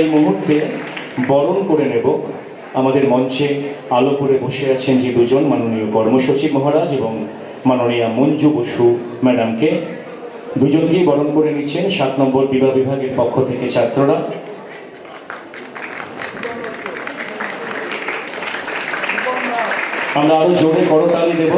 এই মুহূর্তে বরণ করে নেব আমাদের মঞ্চে আলো করে বসে আছেন যে দুজন মাননীয় কর্মসচিব মহারাজ এবং মাননীয়া মঞ্জু বসু ম্যাডামকে। দুজনকেই বরণ করে নিচ্ছেন সাত নম্বর বিবাহ বিভাগের পক্ষ থেকে ছাত্ররা। আমরা আরও জোরে করতালি দেব।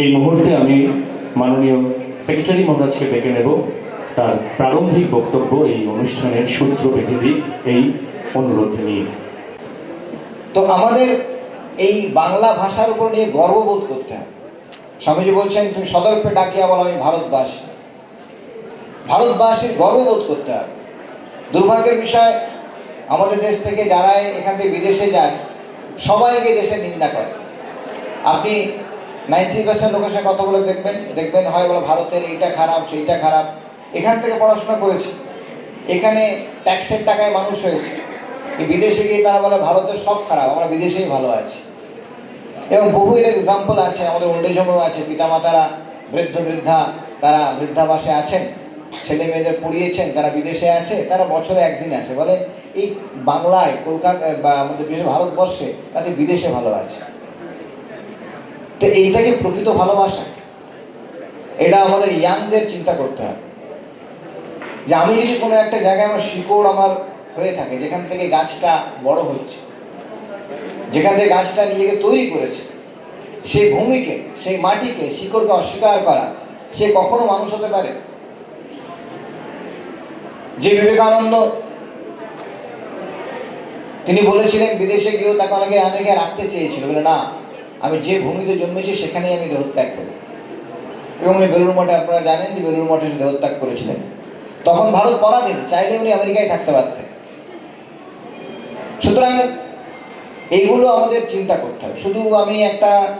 এই মুহূর্তে আমি মাননীয় সেক্রেটারি মহারাজকে ডেকে নেব। তার প্রারম্ভিক বক্তব্য এই অনুষ্ঠানের সূত্র বেঁধে দিক এই অনুরোধ নিয়ে। তো আমাদের এই বাংলা ভাষার উপর নিয়ে গর্ববোধ করতে হবে। স্বামীজি বলছেন, তুমি সদর্পে ডাকিয়া বলো, আমি ভারতবাসী। ভারতবাসীর গর্ববোধ করতে হবে। দুর্ভাগ্যের বিষয়, আমাদের দেশ থেকে যারা এখান থেকে বিদেশে যায়, সবাইকে দেশের নিন্দা করে। আপনি নাইনটি পার্সেন্ট লোকের সাথে কথা বলে দেখবেন দেখবেন হয় বলো ভারতের এইটা খারাপ, সেইটা খারাপ। এখান থেকে পড়াশোনা করেছি। এখানে ট্যাক্সের টাকায় মানুষ হয়েছে। বিদেশে গিয়ে তারা বলে ভারতের সব খারাপ, আমরা বিদেশেই ভালো আছি। এবং বহু এর এক্সাম্পল আছে, আমাদের ওল্ডেজ হোমেও আছে, পিতামাতারা, বৃদ্ধ, বৃদ্ধা, তারা বৃদ্ধাবাসে আছেন, ছেলে মেয়েদের পড়িয়েছেন, তারা বিদেশে আছে, তারা বছরে একদিন আসে। বলে এই বাংলায়, কলকাতা বা আমাদের বিশেষ ভারতবর্ষে তাদের বিদেশে ভালো আছে। তো এইটাকে প্রকৃত ভালোবাসা। এটা আমাদের ইয়াংদের চিন্তা করতে হবে। যে আমি যদি কোনো একটা জায়গায় আমার শিকড় আমার হয়ে থাকে, যেখান থেকে গাছটা বড় হচ্ছে, যেখান থেকে গাছটা নিজেকে তৈরি করেছে সেই ভূমিকে সেই মাটিকে, শিকড়কে অস্বীকার করা, সে কখনো মানুষ হতে পারে? যে বিবেকানন্দ তিনি বলেছিলেন, বিদেশে গিয়েও তাকে অনেকে অনেকে রাখতে চেয়েছিল। বলে, না আমি যে ভূমিতে জন্মেছি সেখানেই আমি দেহত্যাগ করি। এবং উনি বেলুর মঠে, আপনারা জানেন যে বেলুর মঠে দেহত্যাগ করেছিলেন। তখন ভারত পরাধীন, চাইলে উনি আমেরিকায় থাকতে পারতেন। সুতরাং এইগুলো আমাদের চিন্তা করতে হবে। শুধু আমি একটা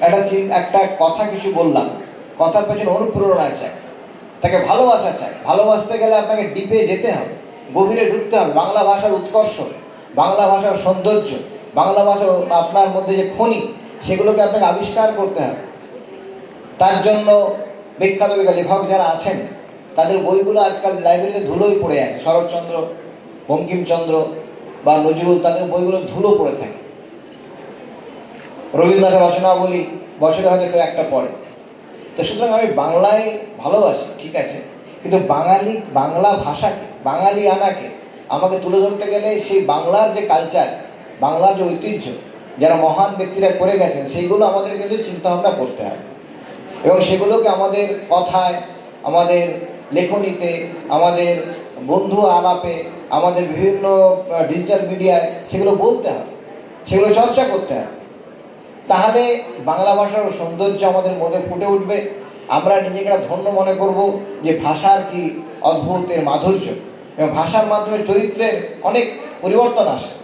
একটা একটা কথা কিছু বললাম। কথার পেছনে অনুপ্রেরণা চাই। তাকে ভালোবাসা চাই। ভালোবাসতে গেলে আপনাকে ডিপে যেতে হবে, গভীরে ঢুকতে হবে। বাংলা ভাষার উৎকর্ষ, বাংলা ভাষার সৌন্দর্য। বাংলা ভাষার আপনার মধ্যে যে খনি, সেগুলোকে আপনাকে আবিষ্কার করতে হবে। তার জন্য বিখ্যাত বিখ্যাত লেখক যারা আছেন, তাদের বইগুলো আজকাল লাইব্রেরিতে ধুলোই পড়ে আছে। শরৎচন্দ্র, বঙ্কিমচন্দ্র বা নজরুল, তাদের বইগুলো ধুলো পড়ে থাকে। রবীন্দ্রনাথের রচনাবলী বছরে হয়তো কেউ একটা পড়ে। তো সুতরাং আমি বাংলায় ভালোবাসি, ঠিক আছে, কিন্তু বাঙালি, বাংলা ভাষাকে, বাঙালি আনাকে আমাকে তুলে ধরতে গেলে সেই বাংলার যে কালচার বাংলার যে ঐতিহ্য, যারা মহান ব্যক্তিরা করে গেছেন, সেইগুলো আমাদেরকে কিন্তু চিন্তাভাবনা করতে হয়। এবং সেগুলোকে আমাদের কথায়, আমাদের লেখনীতে, আমাদের বন্ধু আলাপে, আমাদের বিভিন্ন ডিজিটাল মিডিয়ায় সেগুলো বলতে হয়, সেগুলো চর্চা করতে হয়। তাহলে বাংলা ভাষার সৌন্দর্য আমাদের মধ্যে ফুটে উঠবে। আমরা নিজেকে ধন্য মনে করব যে ভাষার কি অদ্ভুত এর মাধুর্য। এবং ভাষার মাধ্যমে চরিত্রের অনেক পরিবর্তন আসে।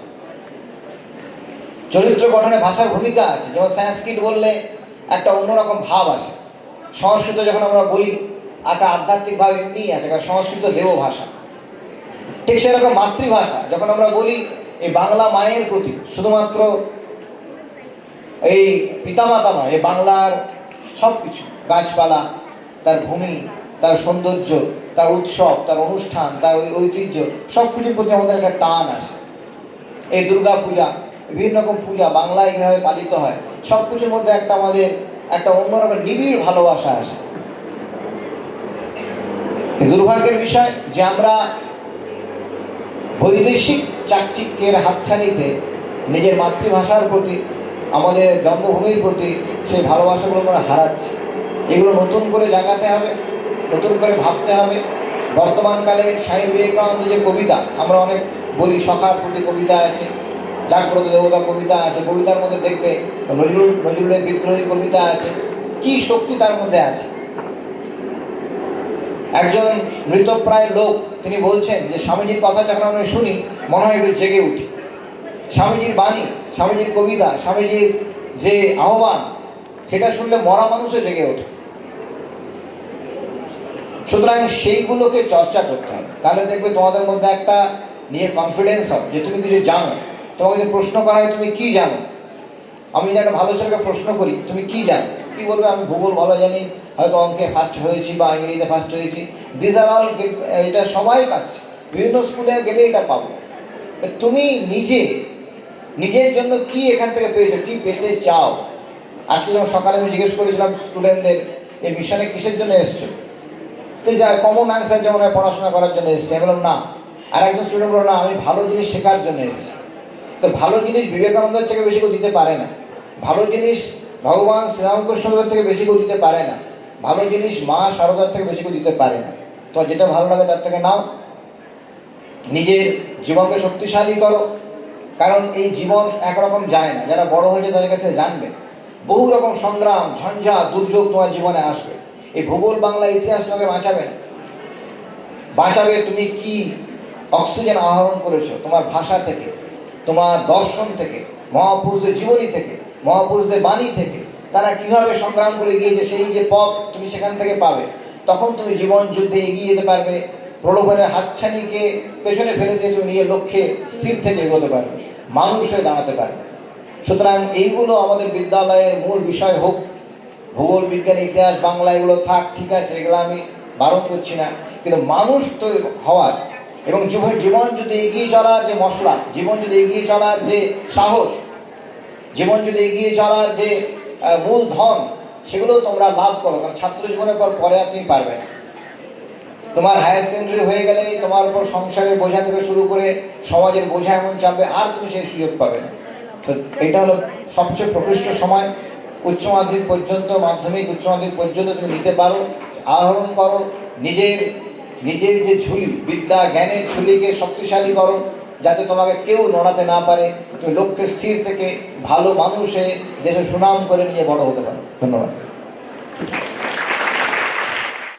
চরিত্র গঠনে ভাষার ভূমিকা আছে। যেমন সংস্কৃত বললে একটা অন্যরকম ভাব আসে। সংস্কৃত যখন আমরা বলি, একটা আধ্যাত্মিক ভাব এমনিই আছে, কারণ সংস্কৃত দেব ভাষা। ঠিক সেরকম মাতৃভাষা, যখন আমরা বলি, এই বাংলা মায়ের প্রতি, শুধুমাত্র এই পিতামাতা নয়, এই বাংলার সব কিছু গাছপালা, তার ভূমি, তার সৌন্দর্য, তার উৎসব, তার অনুষ্ঠান, তার ঐতিহ্য সব কিছুর প্রতি আমাদের একটা টান আসে। এই দুর্গা পূজা বিভিন্ন রকম পূজা বাংলায় এইভাবে পালিত হয়। সব কিছুর মধ্যে একটা আমাদের, একটা অন্যরকম নিবিড় ভালোবাসা আসে। দুর্ভাগ্যের বিষয় যে আমরা বৈদেশিক চাকচিক্যের হাতছানিতে নিজের মাতৃভাষার প্রতি, আমাদের জন্মভূমির প্রতি সেই ভালোবাসাগুলো আমরা হারাচ্ছি। এগুলো নতুন করে জাগাতে হবে, নতুন করে ভাবতে হবে। বর্তমানকালে স্বামী বিবেকানন্দ যে কবিতা, আমরা অনেক বলি সখার প্রতি কবিতা আছে। জাগ্রত দেবতা কবিতা আছে, কবিতার মধ্যে দেখবে নজরুল, নজরুলের বিদ্রোহী কবিতা আছে। কি শক্তি তার মধ্যে আছে? একজন মৃতপ্রায় লোক, তিনি বলছেন যে, স্বামীজির কথা যখন আমরা শুনি, মনে হয় জেগে উঠি। স্বামীজির বাণী, স্বামীজির কবিতা, স্বামীজির যে আহ্বান, সেটা শুনলে মরা মানুষও জেগে ওঠে। সুতরাং সেইগুলোকে চর্চা করতে হবে। তাহলে দেখবে তোমাদের মধ্যে একটা নিয়ে কনফিডেন্স হবে যে, তুমি কিছু জানো। তোমাকে যদি প্রশ্ন করা হয়, তুমি কি জানো? আমি যদি একটা ভালো ছেলেকে প্রশ্ন করি, তুমি কি জানো? কি বলবে? আমি ভূগোল ভালো জানি, হয়তো অঙ্কে ফার্স্ট হয়েছি বা ইংরেজিতে ফার্স্ট হয়েছি। দিস আর অল এটা সবাই পাচ্ছে। বিভিন্ন স্কুলে গেলে এটা পাবো। তুমি নিজে, নিজের জন্য কি এখান থেকে পেয়েছ? কি পেতে চাও? আজকে যখন সকালে আমি জিজ্ঞেস করেছিলাম স্টুডেন্টদের এই মিশনে কিসের জন্য এসছো? তো যা কমন অ্যান্সার যেমন পড়াশোনা করার জন্য এসছে। আমি বললাম, না। আর একজন স্টুডেন্ট বলল, না, আমি ভালো জিনিস শেখার জন্য এসেছি। তো ভালো জিনিস বিবেকানন্দের থেকে বেশি কেউ দিতে পারে না। ভালো জিনিস ভগবান শ্রীরামকৃষ্ণদেবের থেকে বেশি কেউ দিতে পারে না। ভালো জিনিস মা শারদার থেকে বেশি কেউ দিতে পারে না। তো যেটা ভালো লাগে তার থেকে নাও। নিজের জীবনকে শক্তিশালী করো। কারণ এই জীবন একরকম যায় না। যারা বড় হয়েছে তাদের কাছে জানবে। বহু রকম সংগ্রাম, ঝঞ্ঝা, দুর্যোগ তোমার জীবনে আসবে। এই ভূগোল, বাংলা, ইতিহাস তোমাকে বাঁচাবে না। বাঁচাবে তুমি কি? অক্সিজেন আহরণ করেছ তোমার ভাষা থেকে। তোমার দর্শন থেকে, মহাপুরুষদের জীবনী থেকে, মহাপুরুষদের বাণী থেকে, তারা কীভাবে সংগ্রাম করে গিয়েছে সেই যে পথ তুমি সেখান থেকে পাবে, তখন তুমি জীবন যুদ্ধে এগিয়ে যেতে পারবে, প্রলোভনের হাতছানিকে পেছনে ফেলে দিয়ে তুমি নিজের লক্ষ্যে স্থির থেকে এগোতে পারবে, মানুষ হয়ে দাঁড়াতে পারবে। সুতরাং এইগুলো আমাদের বিদ্যালয়ের মূল বিষয় হোক, ভূগোল, বিজ্ঞান, ইতিহাস, বাংলা, এগুলো থাক, ঠিক আছে, এগুলো আমি বারণ করছি না, কিন্তু মানুষ তো হওয়ার এবং জীবন যদি এগিয়ে চলার যে মশলা, জীবন যদি এগিয়ে চলার যে সাহস, জীবন যদি এগিয়ে চলার যে মূল ধন, সেগুলো তোমরা লাভ করো। কারণ ছাত্র জীবনের পর পরে আর তুমি পারবে না। তোমার হায়ার সেকেন্ডারি হয়ে গেলেই তোমার উপর সংসারের বোঝা থেকে শুরু করে সমাজের বোঝা এমন চাপবে আর তুমি সেই সুযোগ পাবে না। তো এটা হলো সবচেয়ে প্রকৃষ্ট সময়। উচ্চ মাধ্যমিক পর্যন্ত, মাধ্যমিক, উচ্চ মাধ্যমিক পর্যন্ত তুমি নিতে পারো, আহরণ করো, নিজের নিজের যে ঝুলি, বিদ্যা, জ্ঞানের ঝুলিকে শক্তিশালী করো, যাতে তোমাকে কেউ নড়াতে না পারে। তুমি লক্ষ্যে স্থির থেকে ভালো মানুষে দেশে সুনাম করে নিয়ে বড় হতে পারো। ধন্যবাদ।